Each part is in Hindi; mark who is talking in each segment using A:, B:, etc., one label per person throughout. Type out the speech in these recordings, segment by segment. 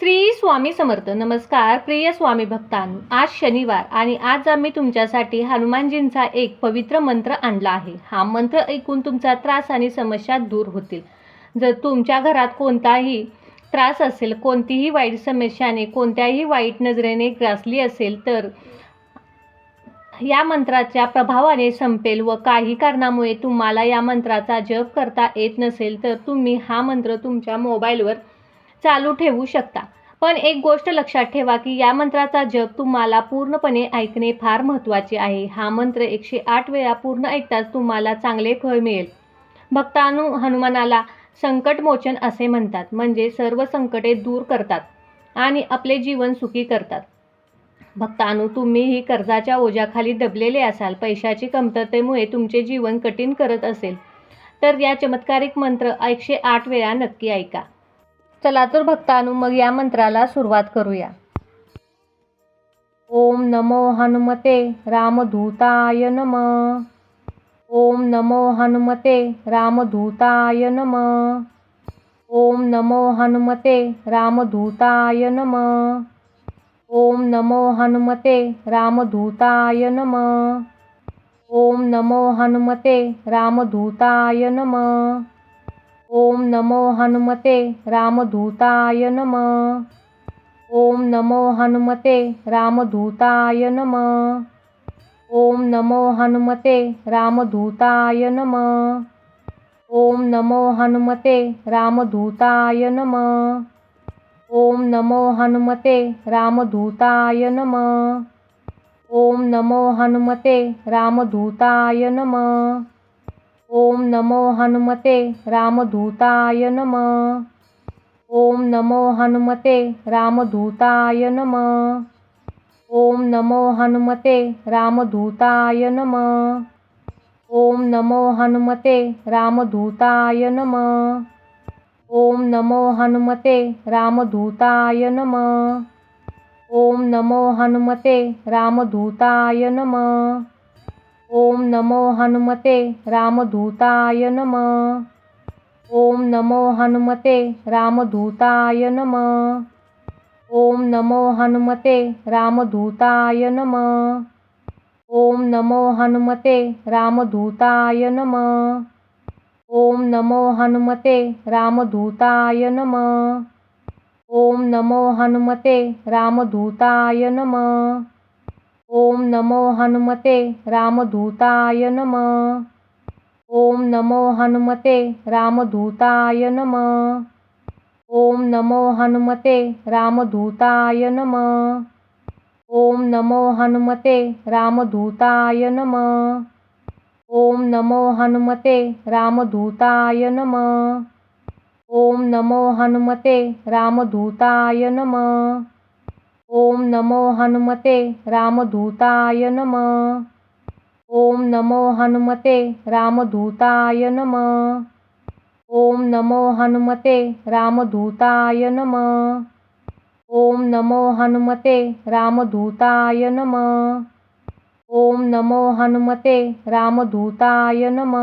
A: श्री स्वामी समर्थ. नमस्कार प्रिय स्वामी भक्तांनो. आज शनिवार आणि आज आम्ही तुमच्यासाठी हनुमानजींचा एक पवित्र मंत्र आणला आहे. हा मंत्र ऐकून तुमचा त्रास आणि समस्या दूर होतील. जर तुमच्या घरात कोणताही त्रास असेल कोणतीही वाईट समस्याने कोणत्याही वाईट नजरेने ग्रासली असेल तर या मंत्राच्या प्रभावाने संपेल व काही कारणामुळे तुम्हाला या मंत्राचा जप करता येत नसेल तर तुम्ही हा मंत्र तुमच्या मोबाईलवर चालू ठेवू शकता. पण एक गोष्ट लक्षात ठेवा की या मंत्राचा जप तुम्हाला पूर्णपणे ऐकणे फार महत्त्वाचे आहे. हा मंत्र एकशे आठ वेळा पूर्ण ऐकताच तुम्हाला चांगले फळ मिळेल. भक्तानु हनुमानाला संकटमोचन असे म्हणतात. म्हणजे सर्व संकटे दूर करतात आणि आपले जीवन सुखी करतात. भक्तानु तुम्हीही कर्जाच्या ओझ्याखाली दबलेले असाल. पैशाची कमतरतेमुळे तुमचे जीवन कठीण करत असेल. तर या चमत्कारिक मंत्र एकशे आठ वेळा नक्की ऐका. चला तर भक्तानु मग या मंत्राला सुरुवात करूया. ओम नमो हनुमते रामधूताय नम. ओम नमो हनुमते रामधूताय नम. ओम नमो हनुमते रामधूताय नम. ओम नमो हनुमते रामधूताय नम. ओम नमो हनुमते रामधूताय नम. ओम नमो हनुमते रामदूताय नम। ओम नमो हनुमते रामदूताय नम। ओम नमो हनुमते रामदूताय नम। ओम नमो हनुमते रामदूताय नम। ओम नमो हनुमते रामदूताय नम। ओम नमो हनुमते रामदूताय नम। ओम नमो हनुमते रामधूताय नम. ओम नमो हनुमते रामधूताय नम. ओम नमो हनुमते रामधूताय नम. ओम नमो हनुमते रामधूताय नम. ओम नमो हनुमते रामधूताय नम. ओम नमो हनुमते रामधूताय नम. ओम नमो हनुमते रामदूताय नम। ओम नमो हनुमते रामदूताय नम। ओम नमो हनुमते रामदूताय नम। ओम नमो हनुमते रामदूताय नम। ओम नमो हनुमते रामदूताय नम। ओम नमो हनुमते रामदूताय नम। ओम नमो हनुमते रामदूताय नम। ओम नमो हनुमते रामदूताय नम। ओम नमो हनुमते रामदूताय नम। ओम नमो हनुमते रामदूताय नम। ओम नमो हनुमते रामदूताय नम। ओम नमो हनुमते रामदूताय नम। ओम नमो हनुमते रामदूताय नम। ओम नमो हनुमते रामदूताय नम। ओम नमो हनुमते रामदूताय नम। ओम नमो हनुमते रामदूताय नम। ओम नमो हनुमते रामदूताय नम।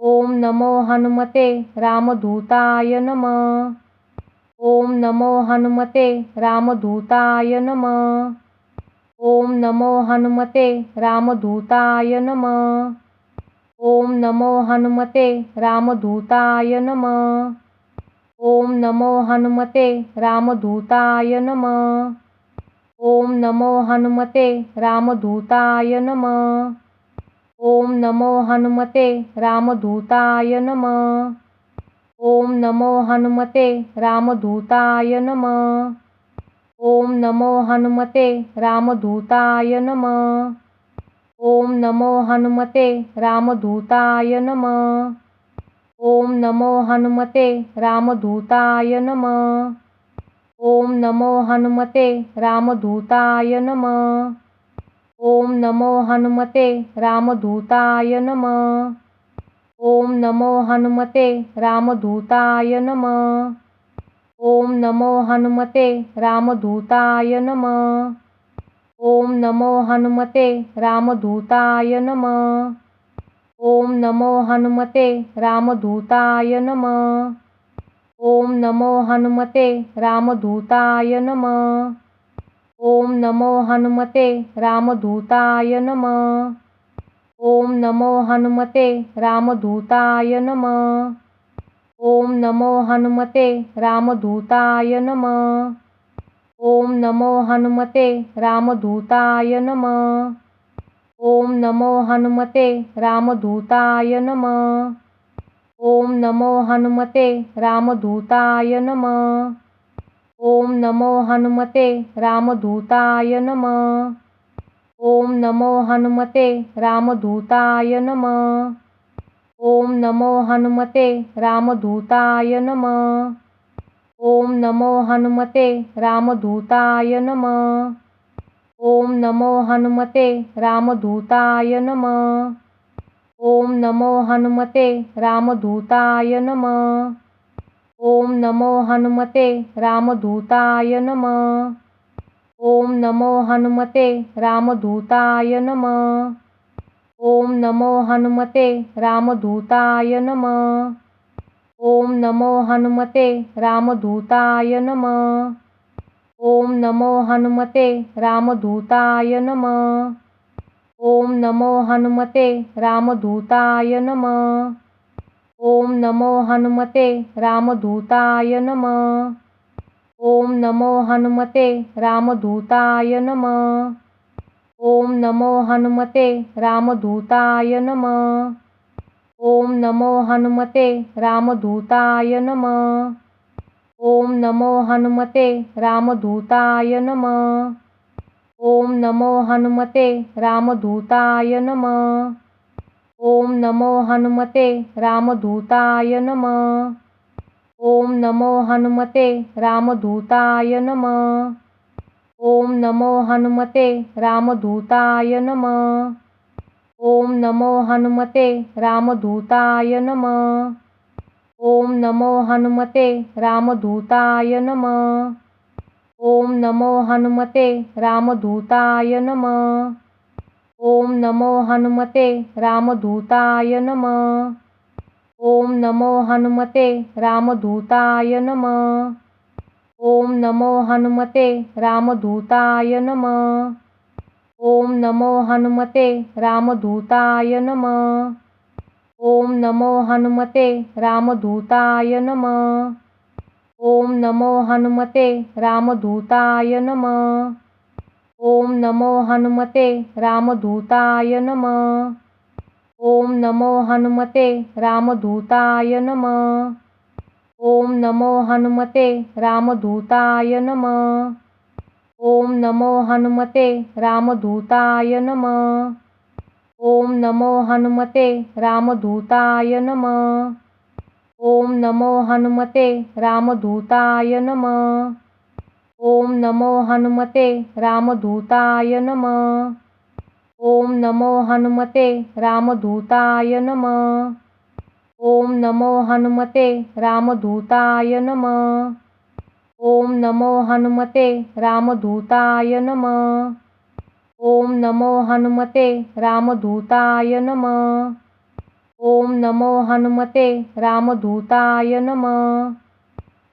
A: ओम नमो हनुमते रामदूताय नम। ओम नमो हनुमते रामदूताय नम। ओम नमो हनुमते रामदूताय नम। ओम नमो हनुमते रामदूताय नम। ओम नमो हनुमते रामदूताय नम। ओम नमो हनुमते रामदूताय नम। ओम नमो हनुमते रामदूताय नम। ओम नमो हनुमते रामदूताय नम। ओम नमो हनुमते रामदूताय नम। ओम नमो हनुमते रामदूताय नम। ओम नमो हनुमते रामदूताय नम। ओम नमो हनुमते रामदूताय नम। ओम नमो हनुमते रामदूताय नम। ओम नमो हनुमते रामदूताय नम। ओम नमो हनुमते रामदूताय नम। ओम नमो हनुमते रामदूताय नम। ओम नमो हनुमते रामदूताय नम। ओम नमो हनुमते रामदूताय नमः। ओम नमो हनुमते रामदूताय नमः। ओम नमो हनुमते रामदूताय नमः। ओम नमो हनुमते रामदूताय नमः। ओम नमो हनुमते रामदूताय नमः। ओम नमो हनुमते रामदूताय नमः। ओम नमो हनुमते रामदूताय नमः। ओम नमो हनुमते रामदूताय नमः। ओम नमो हनुमते रामदूताय नमः। ओम नमो हनुमते रामदूताय नमः। ओम नमो हनुमते रामदूताय नमः। ओम नमो हनुमते रामदूताय नमः। ओम नमो हनुमते रामदूताय नमः। ओम नमो हनुमते रामदूताय नमः। ओम नमो हनुमते रामदूताय नमः। ओम नमो हनुमते रामदूताय नमः। ओम नमो हनुमते रामदूताय नमः। ओम नमो हनुमते रामदूताय नमः। ओम नमो हनुमते रामदूताय नमः। ओम नमो हनुमते रामदूताय नमः। ओम नमो हनुमते रामदूताय नमः। ओम नमो हनुमते रामदूताय नमः। ओम नमो हनुमते रामदूताय नमः। ओम नमो हनुमते रामदूताय नमः। ओम नमो हनुमते रामदूताय नमः। ओम नमो हनुमते रामदूताय नमः। ओम नमो हनुमते रामदूताय नमः। ओम नमो हनुमते रामदूताय नमः। ओम नमो हनुमते रामदूताय नमः। ओम नमो हनुमते रामदूताय नमः। ओम नमो हनुमते रामदूताय नमः। ओम नमो हनुमते रामदूताय नमः। ओम नमो हनुमते रामदूताय नमः। ओम नमो हनुमते रामदूताय नमः। ओम नमो हनुमते रामदूताय नमः। ओम नमो हनुमते रामदूताय नमः। ओम नमो हनुमते रामदूताय नमः। ओम नमो हनुमते रामदूताय नमः। ओम नमो हनुमते रामदूताय नमः। ओम नमो हनुमते रामदूताय नमः। ओम नमो हनुमते रामदूताय नमः। ओम नमो हनुमते रामदूताय नमः। ओम नमो हनुमते रामदूताय नमः। ओम नमो हनुमते रामदूताय नमः। ओम नमो हनुमते रामदूताय नमः। ओम नमो हनुमते रामदूताय नमः। ओम नमो हनुमते रामदूताय नमः। ओम नमो हनुमते रामदूताय नमः। ओम नमो हनुमते रामदूताय नमः।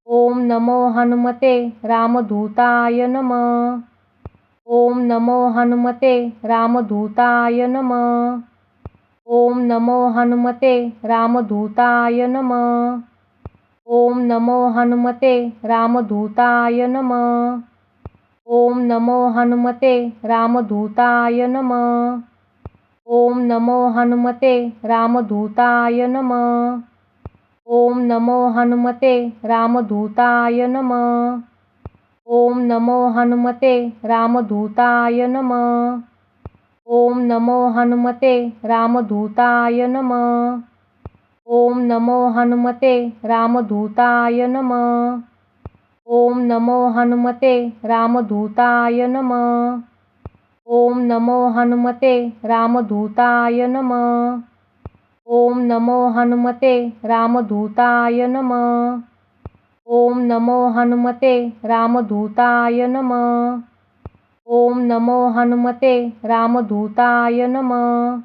A: ओम नमो हनुमते रामदूताय नमः। ओम नमो हनुमते रामदूताय नमः। ओम नमो हनुमते रामदूताय नमः। ओम नमो हनुमते रामदूताय नमः। ओम नमो हनुमते रामदूताय नमः। ओम नमो हनुमते रामदूताय नमः। ओम नमो हनुमते रामदूताय नमः। ओम नमो हनुमते रामदूताय नमः। ओम नमो हनुमते रामदूताय नमः। ओम नमो हनुमते रामदूताय नमः। ओम नमो हनुमते रामदूताय नमः। ओम नमो हनुमते रामदूताय नमः। ओम नमो हनुमते रामदूताय नमः। ओम नमो हनुमते रामदूताय नमः। ओम नमो हनुमते रामदूताय नमः।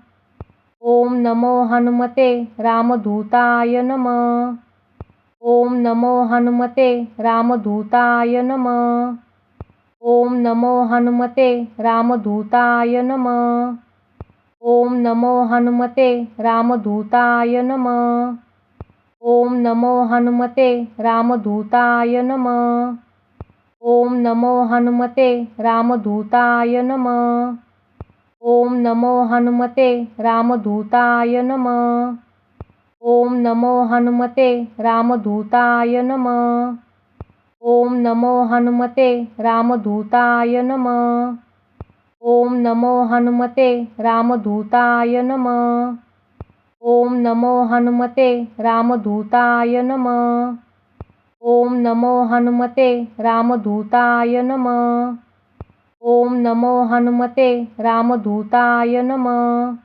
A: ओम नमो हनुमते रामदूताय नमः। ओम नमो हनुमते रामदूताय नमः। ओम नमो हनुमते रामदूताय नमः। ओम नमो हनुमते रामदूताय नमः। ओम नमो हनुमते रामदूताय नमः। ओम नमो हनुमते रामदूताय नमः। ओम नमो हनुमते रामदूताय नमः। ओम नमो हनुमते रामदूताय नमः। ओम नमो हनुमते रामदूताय नमः। ओम नमो हनुमते रामदूताय नमः। ओम नमो हनुमते रामदूताय नमः। ओम नमो हनुमते रामदूताय नमः। ओम नमो हनुमते रामदूताय नमः।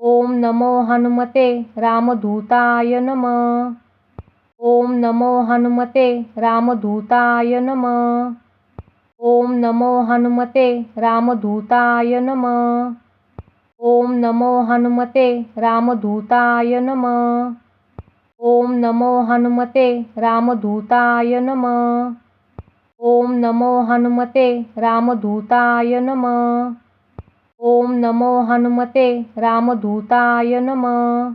A: ओम नमो हनुमते रामदूताय नमः। ओम नमो हनुमते रामदूताय नमः। ओम नमो हनुमते रामदूताय नमः। ओम नमो हनुमते रामदूताय नमः। ओम नमो हनुमते रामदूताय नमः। ओम नमो हनुमते रामदूताय नमः। ओम नमो हनुमते रामदूताय नमः।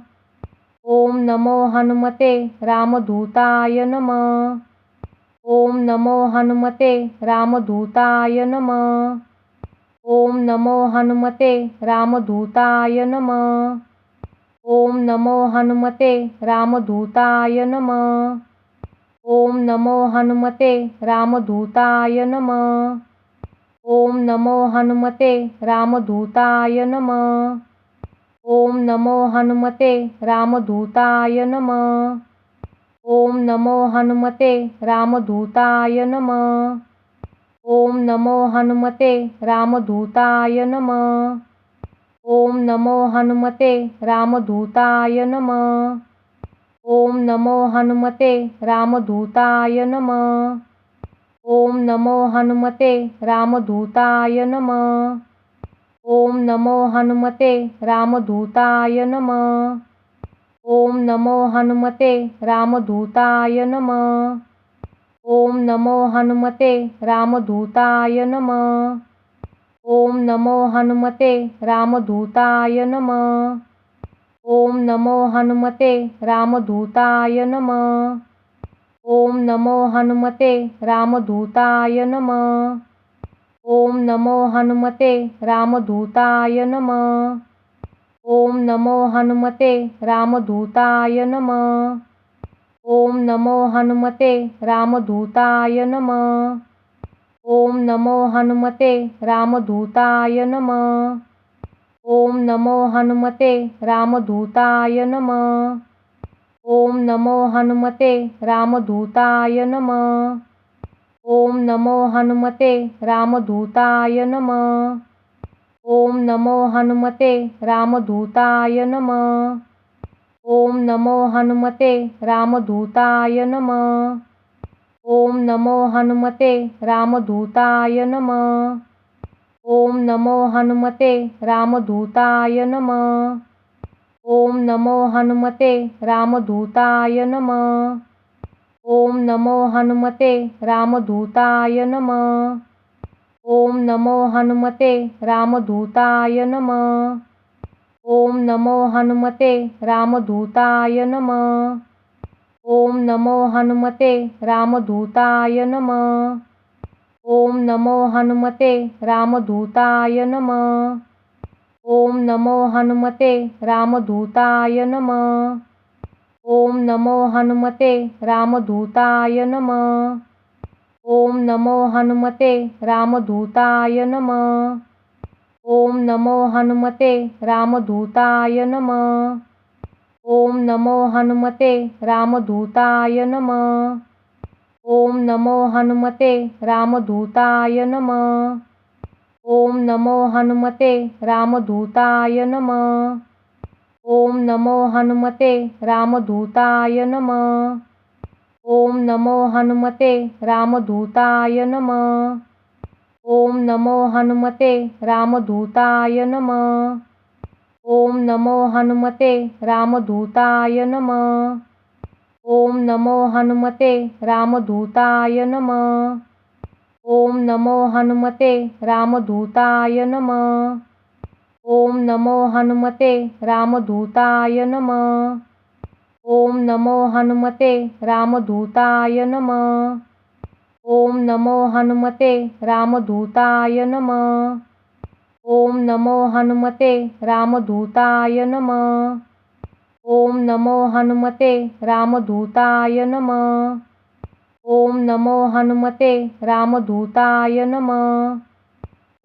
A: ओम नमो हनुमते रामदूताय नमः। ओम नमो हनुमते रामदूताय नमः। ओम नमो हनुमते रामदूताय नमः। ओम नमो हनुमते रामदूताय नमः। ओम नमो हनुमते रामदूताय नमः। ओम नमो हनुमते रामदूताय नमः। ओम नमो हनुमते रामदूताय नमः। ओम नमो हनुमते रामदूताय नमः। ओम नमो हनुमते रामदूताय नमः। ओम नमो हनुमते रामदूताय नमः। ओम नमो हनुमते रामदूताय नमः। ओम नमो हनुमते रामदूताय नमः। ओम नमो हनुमते रामदूताय नमः। ओम नमो हनुमते रामदूताय नमः। ओम नमो हनुमते रामदूताय नमः। ओम नमो हनुमते रामदूताय नमः। ओम नमो हनुमते रामदूताय नमः। ओम नमो हनुमते रामदूताय नमः। ओम नमो हनुमते रामदूताय नमः। ओम नमो हनुमते रामदूताय नमः। ओम नमो हनुमते रामदूताय नमः। ओम नमो हनुमते रामदूताय नमः। ओम नमो हनुमते रामदूताय नमः। ओम नमो हनुमते रामदूताय नमः। ओम नमो हनुमते रामदूताय नमः। ओम नमो हनुमते रामदूताय नमः। ओम नमो हनुमते रामदूताय नमः। ओम नमो हनुमते रामदूताय नमः। ओम नमो हनुमते रामदूताय नमः। ओम नमो हनुमते रामदूताय नमः। ओम नमो हनुमते रामदूताय नमः। ओम नमो हनुमते रामदूताय नमः। ओम नमो हनुमते रामदूताय नमः। ओम नमो हनुमते रामदूताय नमः। ओम नमो हनुमते रामदूताय नमः। ओम नमो हनुमते रामदूताय नमः। ओम नमो हनुमते रामदूताय नमः। ओम नमो हनुमते रामदूताय नमः। ओम नमो हनुमते रामदूताय नमः। ओम नमो हनुमते रामदूताय नमः। ओम नमो हनुमते रामदूताय नमः। ओम नमो हनुमते रामदूताय नमः। ओम नमो हनुमते रामदूताय नमः। ओम नमो हनुमते रामदूताय नमः। ओम नमो हनुमते रामदूताय नमः। ओम नमो हनुमते रामदूताय नमः। ओम नमो हनुमते रामदूताय नमः। ओम नमो हनुमते रामदूताय नमः। ओम नमो हनुमते रामदूताय नमः। ओम नमो हनुमते रामदूताय नमः। ओम नमो हनुमते रामदूताय नमः। ओम नमो हनुमते रामदूताय नमः। ओम नमो हनुमते रामदूताय नमः। ओम नमो हनुमते रामदूताय नमः।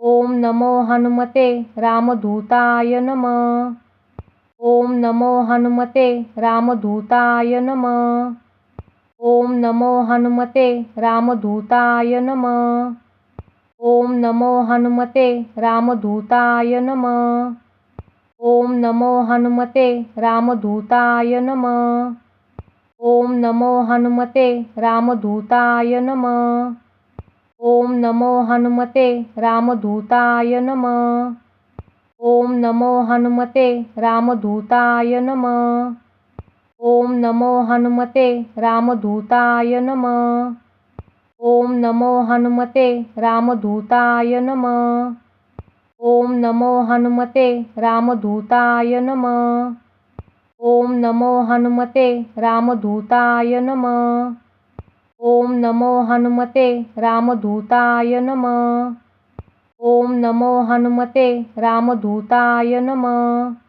A: ओम नमो हनुमते रामदूताय नमः। ओम नमो हनुमते रामदूताय नमः। ओम नमो हनुमते रामदूताय नमः। ओम नमो हनुमते रामदूताय नमः। ओम नमो हनुमते रामदूताय नमः। ओम नमो हनुमते रामदूताय नमः। ओम नमो हनुमते रामदूताय नमः। ओम नमो हनुमते रामदूताय नमः। ओम नमो हनुमते रामदूताय नमः। ओम नमो हनुमते रामदूताय नमः। ओम नमो हनुमते रामदूताय नमः। ओम नमो हनुमते रामदूताय नमः। ओम नमो हनुमते रामदूताय नमः। ओम नमो हनुमते रामदूताय नमः।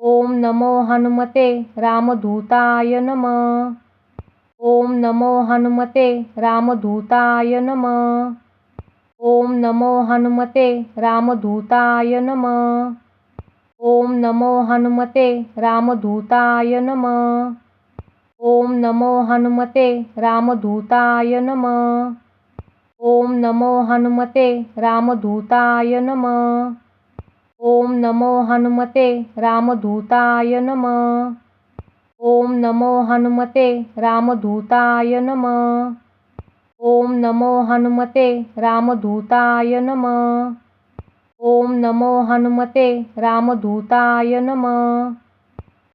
A: ओम नमो हनुमते रामदूताय नमः। ओम नमो हनुमते रामदूताय नमः। ओम नमो हनुमते रामदूताय नमः। ओम नमो हनुमते रामदूताय नमः। ओम नमो हनुमते रामदूताय नमः। ओम नमो हनुमते रामदूताय नमः। ओम नमो हनुमते रामदूताय नमः। ओम नमो हनुमते रामदूताय नमः। ओम नमो हनुमते रामदूताय नमः। ओम नमो हनुमते रामदूताय नमः।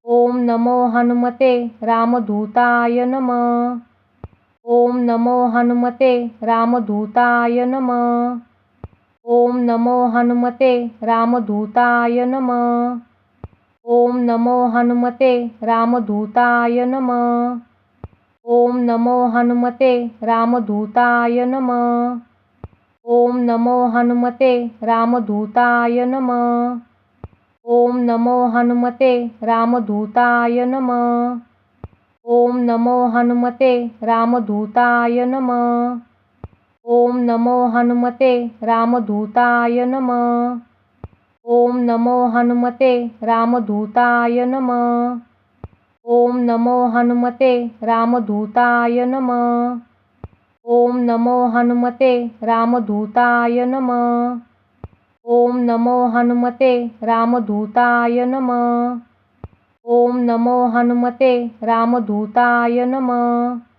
A: ओम नमो हनुमते रामदूताय नमः। ओम नमो हनुमते रामदूताय नमः। ओम नमो हनुमते रामदूताय नमः। ओम नमो हनुमते रामदूताय नमः। ओम नमो हनुमते रामदूताय नमः। ओम नमो हनुमते रामदूताय नमः। ओम नमो हनुमते रामदूताय नमः। ओम नमो हनुमते रामदूताय नमः। ओम नमो हनुमते रामदूताय नमः। ओम नमो हनुमते रामदूताय नमः। ओम नमो हनुमते रामदूताय नमः। ओम नमो हनुमते रामदूताय नमः। ओम नमो हनुमते रामदूताय नमः। ओम नमो हनुमते रामदूताय नमः।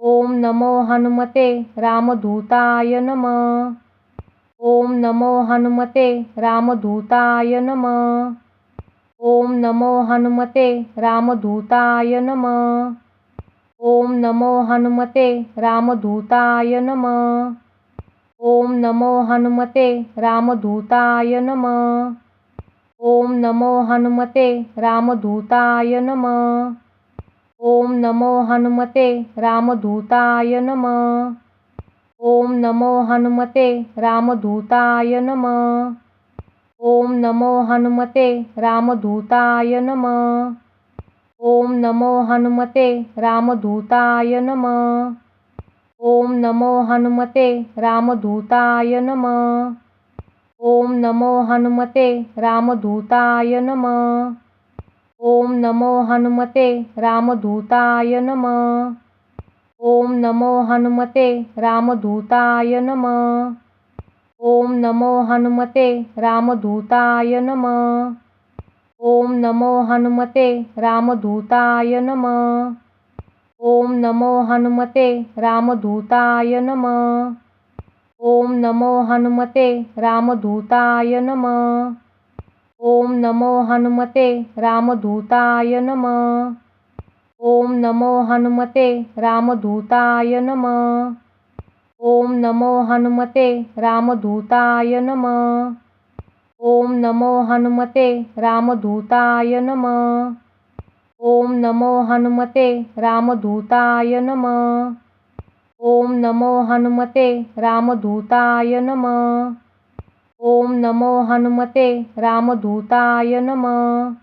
A: ओम नमो हनुमते रामदूताय नमः। ओम नमो हनुमते रामदूताय नमः। ओम नमो हनुमते रामदूताय नमः। ओम नमो हनुमते रामदूताय नमः। ओम नमो हनुमते रामदूताय नमः। ओम नमो हनुमते रामदूताय नमः। ओम नमो हनुमते रामदूताय नमः। ओम नमो हनुमते रामदूताय नमः। ओम नमो हनुमते रामदूताय नमः। ओम नमो हनुमते रामदूताय नमः। ओम नमो हनुमते रामदूताय नमः। ओम नमो हनुमते रामदूताय नमः। ओम नमो हनुमते रामदूताय नमः। ओम नमो हनुमते रामदूताय नमः। ओम नमो हनुमते रामदूताय नमः। ओम नमो हनुमते रामदूताय नमः। ओम नमो हनुमते रामदूताय नमः। ओम नमो हनुमते रामदूताय नमः। ओम नमो हनुमते रामदूताय नमः। ओम नमो हनुमते रामदूताय नमः। ओम नमो हनुमते रामदूताय नमः। ओम नमो हनुमते रामदूताय नमः। ओम नमो हनुमते रामदूताय नमः। ओम नमो हनुमते रामदूताय नमः। ओम नमो हनुमते रामदूताय नमः।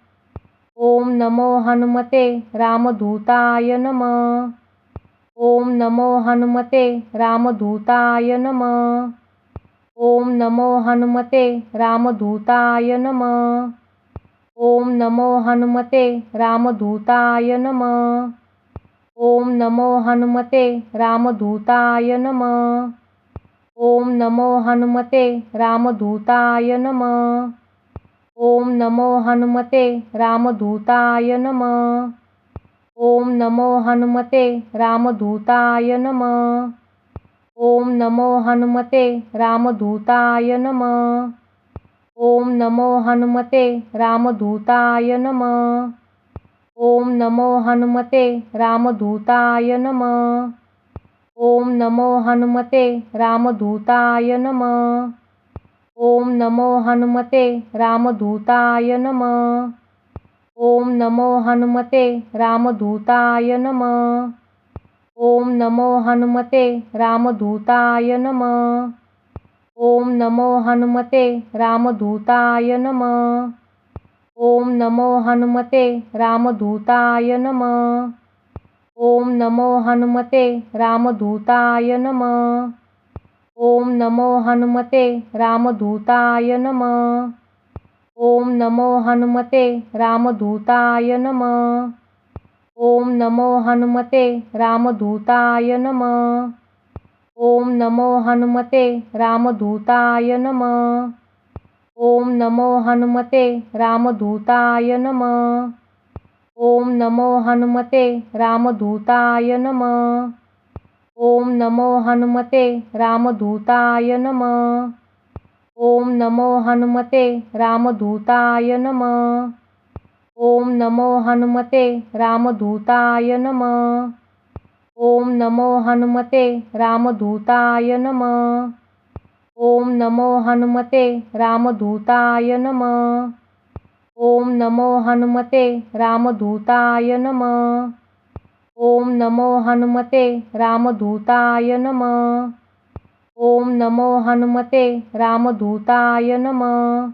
A: ओम नमो हनुमते रामदूताय नमः। ओम नमो हनुमते रामदूताय नमः। ओम नमो हनुमते रामदूताय नमः। ओम नमो हनुमते रामदूताय नमः। ओम नमो हनुमते रामदूताय नमः। ओम नमो हनुमते रामदूताय नमः। ओम नमो हनुमते रामदूताय नमः। ओम नमो हनुमते रामदूताय नमः। ओम नमो हनुमते रामदूताय नमः। ओम नमो हनुमते रामदूताय नमः। ओम नमो हनुमते रामदूताय नमः। ओम नमो हनुमते रामदूताय नमः। ओम नमो हनुमते रामदूताय नमः। ओम नमो हनुमते रामदूताय नमः। ओम नमो हनुमते रामदूताय नमः। ओम नमो हनुमते रामदूताय नमः। ओम नमो हनुमते रामदूताय नमः। ओम नमो हनुमते रामदूताय नमः। ओम नमो हनुमते रामदूताय नमः। ओम नमो हनुमते रामदूताय नमः। ओम नमो हनुमते रामदूताय नमः। ओम नमो हनुमते रामदूताय नमः। ओम नमो हनुमते रामदूताय नमः। ओम नमो हनुमते रामदूताय नमः। ओम नमो हनुमते रामदूताय नमः। ओम नमो हनुमते रामदूताय नमः। ओम नमो हनुमते रामदूताय नमः। ओम नमो हनुमते रामदूताय नमः। ओम नमो हनुमते रामदूताय नमः। ओम नमो हनुमते रामदूताय नमः। ओम नमो हनुमते रामदूताय नमः। ओम नमो हनुमते रामदूताय नमः।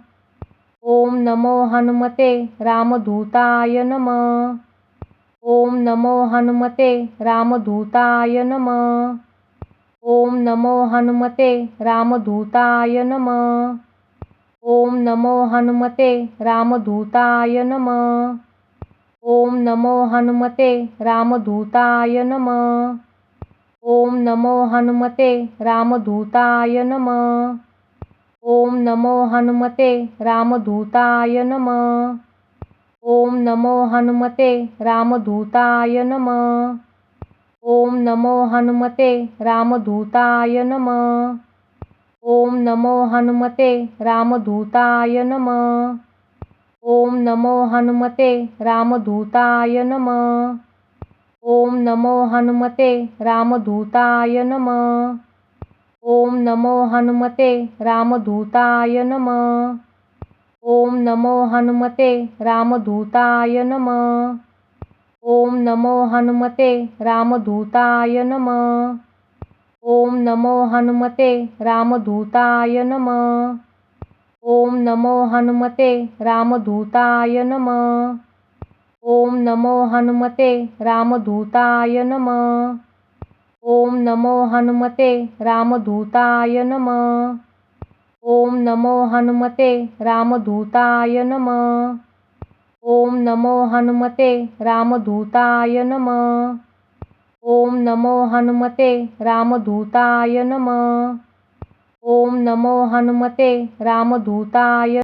A: ओम नमो हनुमते रामदूताय नमः। ओम नमो हनुमते रामदूताय नमः। ओम नमो हनुमते रामदूताय नमः। ओम नमो हनुमते रामदूताय नमः। ओम नमो हनुमते रामदूताय नमः। ओम नमो हनुमते रामदूताय नमः। ओम नमो हनुमते रामदूताय नमः। ओम नमो हनुमते रामदूताय नमः। ओम नमो हनुमते रामदूताय नमः। ओम नमो हनुमते रामदूताय नमः। ओम नमो हनुमते रामदूताय नमः। ओम नमो हनुमते रामदूताय नमः। ओम नमो हनुमते रामदूताय नमः। ओम नमो हनुमते रामदूताय नमः। ओम नमो हनुमते रामदूताय नमः। ओम नमो हनुमते रामदूताय नमः। ओम नमो हनुमते रामदूताय नमः। ओम नमो हनुमते रामदूताय नमः। ओम नमो हनुमते रामदूताय नमः। ओम नमो हनुमते रामदूताय नमः। ओम नमो हनुमते रामदूताय नमः। ओम नमो हनुमते रामदूताय नमः। ओम नमो हनुमते रामदूताय